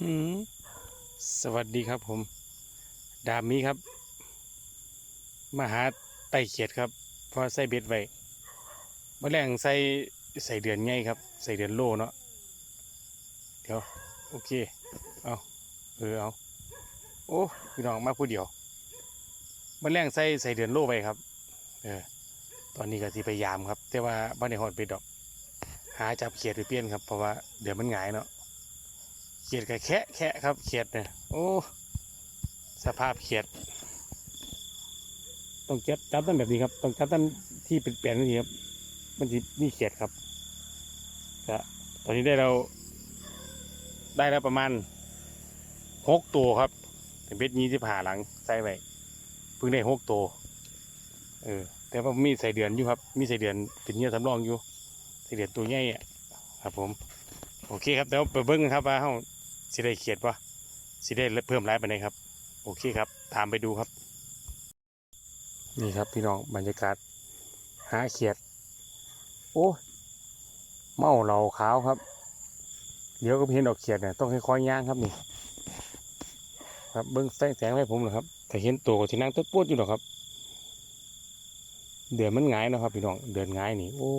หืมสวัสดีครับผม ดามมีครับ มาหาไต่เขียดครับเพอใส่เบ็ดไว้เมื่อแรงใส่ใส่เดือนไงครับ ใส่เดือนโลเนาะเดี๋ยวโอเคเอาเออเอาโอ้พี่น้องมาผู้เดียวเมื่อแรงใส่ใส่เดือนโลไว้ครับ เออตอนนี้ก็ที่พยายามครับ แต่ว่าบ้านในหอดเบ็ดดอก หาจับเขียดหรือเปลี่ยนครับเพราะว่าเดี๋ยวมันหงายเนาะ เขียดกับแคะแคะครับเขียดเนี่ยโอ้สภาพเขียด ต้องจับจับตั้งแบบนี้ครับ ต้องจับตั้งที่เป็นแปลนนี่ครับ มันจะนี่เขียดครับก็ตอนนี้ได้เรา ได้แล้วประมาณหกตัวครับถึงเบ็ดนี้ที่ผ่าหลังใส่ไว้เพิ่งได้หกตัวเออแต่ว่ามีใส่เดือนอยู่ครับ มีใส่เดือนเป็นเนื้อสำรองอยู่ใส่เดือนตัวใหญ่ครับผม โอเคครับเดี๋ยวไปเบิ้งครับว่าเฮา สิได้เขียดปะสิได้เพิ่มไรายไปไหนครับ โอเคครับ ตามไปดูครับ นี่ครับพี่น้องบรรยากาศ หาเขียด โอ้เมาเหล่าขาวครับ เดี๋ยวก็เห็นดอกเขียดเนี่ยต้องค่อยๆย่างครับนี่ ครับเบิ้งแสงแสงให้ผมหน่อยครับแต่เห็นตัวที่นั่งต้นปวดอยู่หรอกครับ เดือนมันหงายนะครับพี่น้องเดือนหงายนี่โอ้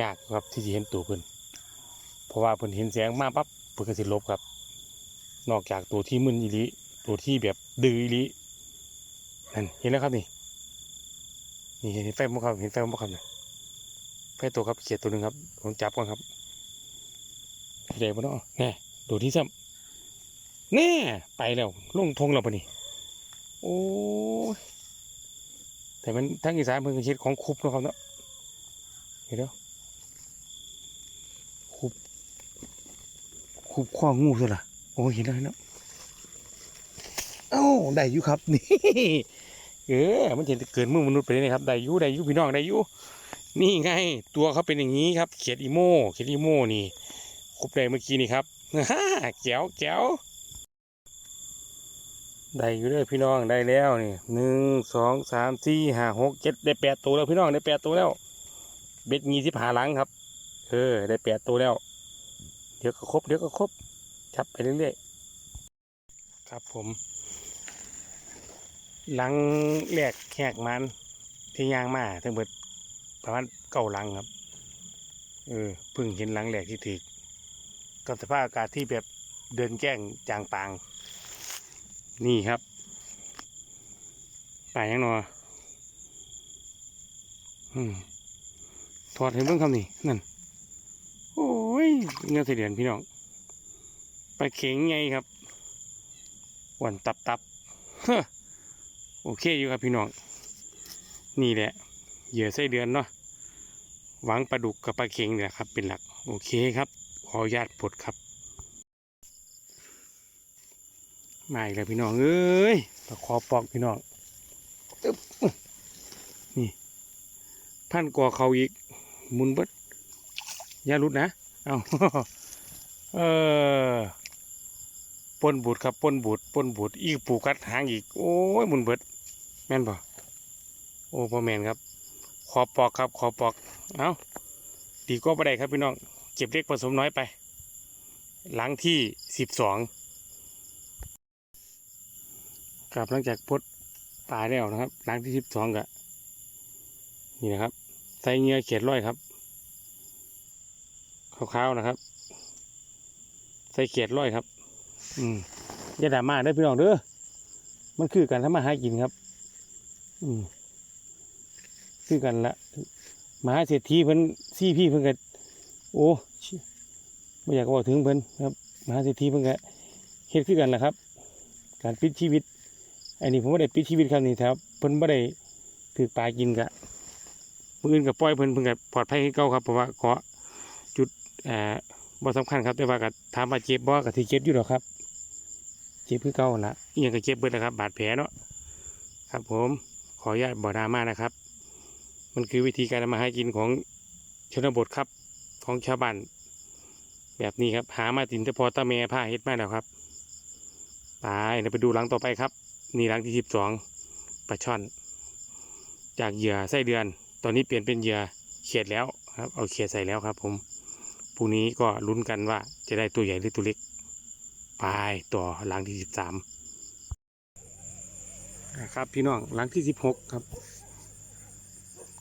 ยากครับที่จะเห็นตัวเพิ่นเพราะว่าเพิ่นเห็นแสงมาปั๊บ พิ่นก็สิลบครับ นอกจากตัวที่มึนอีลิตัวที่แบบดื้ออีลินั่นเห็นแล้วครับนี่นี่เห็นไฟมั้ครับเห็นไฟมั้ครับนี่ไฟตัวครับเขียดตัวหนึ่งครับผมจับก่อนครับเดี๋ยวมาเนาะแน่ตัวที่ซ้ำแน่ไปแล้วลงทงแล้วปะนี่โอ้แต่มันทั้งอีสานเพิ่นก็คิดของคุบเนาะครับเนาะเห็นแล้วคุบ คุบข้องูซะละโอ้เห็นแล้วเห็นแล้วเอ้าได้อยู่ครับนี่เออมันเห็นเกินมือมนุษย์ไปเลยนะครับได้อยู่ได้อยู่พี่น้องได้อยู่นี่ไงตัวเขาเป็นอย่างนี้ครับ เขียดอีโม่เขียดอีโม่นี่คุบได้เมื่อกี้นี่ครับฮ่าแก้วแก้วได้อยู่เด้อพี่น้องได้แล้วนี่หนึ่งสองสามสี่ห้าหกเจ็ดได้แปดตัวแล้วพี่น้องได้แปดตัวแล้ว เบ็ดงีสิบหาหลังครับ เออได้แปดตัวแล้ว เดี๋ยวก็ครบเดี๋ยวก็ครบชับไปเรื่อยๆครับผม หลังแหลกแขกมันที่ยางมาทั้งหมดประมาณเก้าหลังครับเออพิ่งเห็นหลังแหลกที่ถือกับสภาพอากาศที่แบบเดินแจ้งจางปาง นี่ครับป่ายังนออืมถอดเห็นเบิ่งคำนี่นั่น อ้ยเงินเสียเดือนพี่น้องไปเข็งไงครับหวันตับตับโอเคอยู่ครับพี่น้อง นี่แหละ เหยื่อไส้เดือนเนาะหวังปลาดุกกับปลาเข็งเนี่ยครับ เป็นหลัก โอเคครับ ขออนุญาตปลดครับมาอีกแล้วพี่น้องเอ้ยตะขอปอกพี่น้องนี่พันกว่าเขาอีกมุนเบิดอย่าลุดนะ เอาเออปนบูดครับปนบูดปนบูดอีกปูกัดหางอีก โอ้ยมุนเบิด แม่นป่โอ้พ่อแม่นครับ ขอปอกครับ ขอปอก เอาดีก็ไปได้ครับพี่น้องเก็บเล็กผสมน้อยไป หลังที่สิบสองครับหลังจากพดปลาแล้วนะครับ หลังที่สิบสองกะนี่นะครับ ใส่เงือเขียดร้อยครับ ขาวๆนะครับ ใส่เขียดร้อยครับ อืมอย่าด่ามาได้พี่น้องเด้อมันคือการทำมาหากินครับ อืมคือกันละมหาเศรษฐีเพิ่นซี่พี่เพิ่นก็โอ้ไม่อยากบอกถึงเพิ่นครับมหาเศรษฐีเพิ่นก็เฮ็ดคือกันแหละครับ การปิดชีวิตอันนี้ผมไม่ได้ปิดชีวิตครับนี่ครับเพิ่นไม่ได้ถือปลากินกะมืออื่นกับปล่อยเพิ่นเพิ่นก็ปลอดภัยให้เก่าครับเพราะว่าเกาะ อ่อบ่สำคัญครับแต่ว่าก็ถามว่าเจ็บบ่ก็ที่เจ็บอยู่หรอกครับเจ็บคือเก่าหั่นละยังก็เจ็บเบิดนะครับ บาดแผลเนาะครับผมขออนุญาตบ่ดราม่านะครับ มันคือวิธีการทำมาหากินของชนบทครับของชาวบ้านแบบนี้ครับ หามาตินแต่พอตาแม่ผ้าเฮ็ดมาแล้วครับไปเดี๋ยไปดูหลังต่อไปครับ นี่หลังที่สิบสองปลาช่อน จากเหยื่อไส้เดือน ตอนนี้เปลี่ยนเป็นเหยื่อเขียดแล้วครับ เอาเขียดใส่แล้วครับผม รุ่งนี้ก็ลุ้นกันว่าจะได้ตัวใหญ่หรือตัวเล็ก ไปต่อหลังที่สิบสามครับพี่น้องหลังที่สิบหกครับ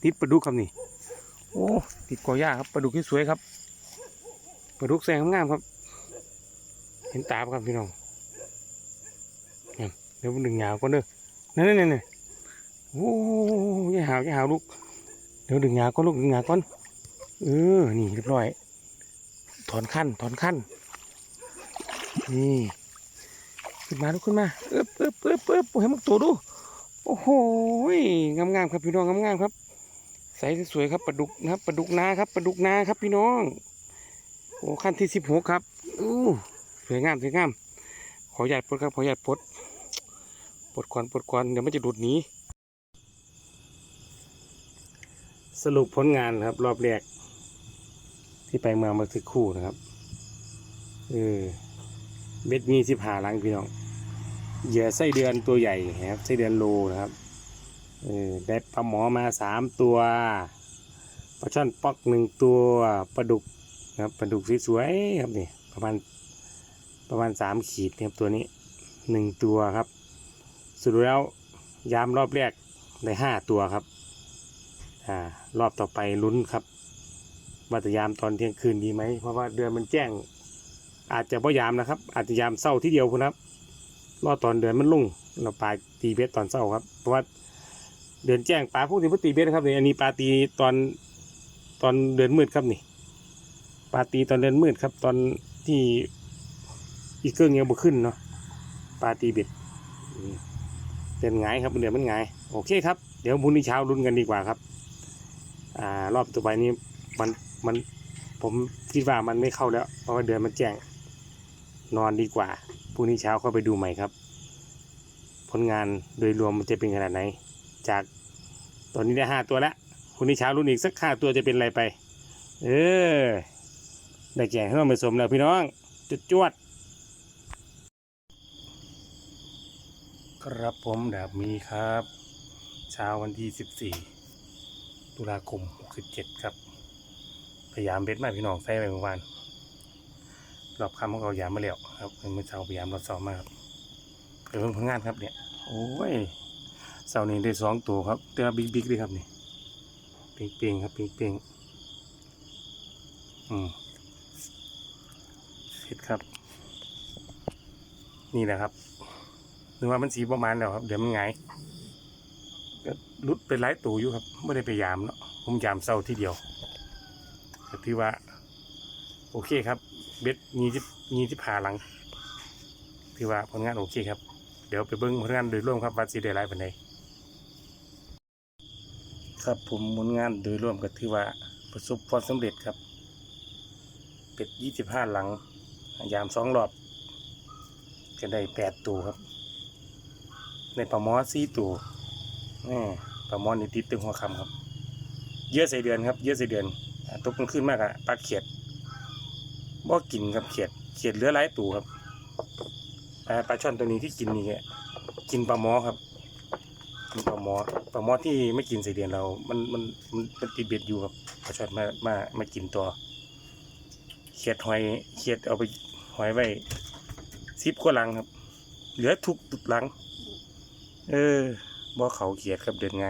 ติดปลาดุกครับนี่ โอ้ติดกอหญ้าครับปลาดุกที่สวยครับปลาดุกแสงงามครับ เห็นตาครับพี่น้องเดี๋ยวมันดึงยาวก่อนเด้อนั่นนั่นนั่นโอ้ยายหาวยายหาวลูกเดี๋ยวดึงยาวก่อนลูกดึงยาวก่อนเออนี่เรียบร้อย ถอนขั้นถอนขั้นนี่ขึ้นมาลูกขึ้นมาเอ๊บเอ๊บเอ๊บเอ๊บให้มันตัวดูโอ้โหงามๆครับพี่น้องงามๆครับ ใสสวยครับปลาดุกนะครับปลาดุกนาครับปลาดุกนาครับพี่น้องโอ้ขั้นที่สิบหกครับอู้สวยงามสวยงามขอหยาดปลดครับขอหยาดปลดปลดก่อนปลดก่อนเดี๋ยวมันจะดูดหนีสรุปผลงานครับรอบแรก ที่ไปเมืองมาสักครู่นะครับ เออเบ็ดมีสิบหาลังพี่น้อง เหยื่อไส้เดือนตัวใหญ่ครับไส้เดือนโลนะครับ เออได้ปลาหมอมาสามตัว ปลาช่อนปอกหนึ่งตัว ปลาดุกนะครับ ปลาดุกสวยๆครับนี่ประมาณประมาณสามขีดนะครับตัวนี้หนึ่งตัวครับสรุปแล้วยามรอบแรกได้ห้าตัวครับ อ่ารอบต่อไปลุ้นครับ ว่าจะยามตอนเที่ยงคืนดีไหมเพราะว่าเดือนมันแจ้ง อาจจะพ่ยามนะครับ อาจจะยามเศร้าที่เดียวคุณครับรอตอนเดือนมันลุ่งเราปลาตีเบ็ดตอนเศร้าครับ เพราะว่าเดือนแจ้งปลาพวกนี้พวกตีเบ็ดนะครับนี่อันนี้ปลาตีตอนตอนเดือนมืดครับนี่ปลาตีตอนเดือนมืดครับ ตอนที่อีกเครื่องยังบ่ขึ้นเนาะปลาตีเบ็ดเดือนหงครับเดือนมันหงโอเคครับ เดี๋ยวพรุ่งนี้เช้าลุ้นกันดีกว่าครับ อ่ารอบต่อไปนี้มัน มันผมคิดว่ามันไม่เข้าแล้ว เพราะว่าเดือนมันแจ้ง นอนดีกว่าพรุ่งนี้เช้าเข้าไปดูใหม่ครับ ผลงานโดยรวมมันจะเป็นขนาดไหน จากตอนนี้ได้ห้าตัวแล้วคุณนี้เช้ารุ่นอีกสักห้าตัวจะเป็นอะไรไป เออได้แก่ให้เราไปสมแล้วพี่น้องจุดจวดครับผมดาบมีครับ เช้าวันที่สิบสี่ตุลาคมหกสิบเจ็ดครับ พยายามเบ็ดมากพี่น้องใส่ไปเมื่อวานรอบคำของเรายามมาแล้วครับเมื่อเช้าพยายามรอบสองมากครับเดี๋ยวเพิ่งผลงานครับเนี่ยโอ้ยเสาร์นี้ได้สองตัวครับเตือบิ๊กบิ๊กเลยครับนี่ปียงเปียงครับเปียงเปียงอืมเสร็จครับ นี่แหละครับนึกว่ามันสีประมาณแล้วครับ เดี๋ยวมันไงายก็รุดไปหลายตัวอยู่ครับไม่ได้ไปยามเนาะผมยามเศร้าที่เดียว ก็ถือว่า โอเคครับ เบ็ดมีที่มีที่ผ่าหลัง ถือว่าผลงานโอเคครับ เดี๋ยวไปเบิ้งผลงานโดยรวมครับว่าสีได้ไรปานใดครับผมผลงานโดยรวมก็ถือว่าประสบความสำเร็จครับ เป็ดยี่สิบห้าหลัง ยามสองรอบก็ได้แปดตัวครับ ในปลาหมอสี่ตัวนี่ปลาหมอนี่ติดตึงหัวคำครับ เยอะใส่เดือนครับ เยอะใส่เดือน ตกมันขึ้นมากอะปลาเขียดบ่กินครับเขียดเขียดเหลือหลายตัวครับปลาช่อนตัวนี้ที่กินนี่กกินปลาหมอครับกินปลาหมอปลาหมอที่ไม่กินใส่เดือนเรามันมันมันมันติดเบ็ดอยู่ครับปลาช่อนมามามากินตัวเขียดหอยเขียดเอาไปหอยไว้ซิบกว่าลังครับ เหลือทุกตุดลัง เออบ่เขาเขียดครับเดินไง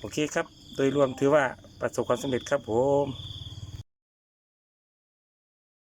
โอเคครับ โดยรวมถือว่า ประสบความสำเร็จครับผม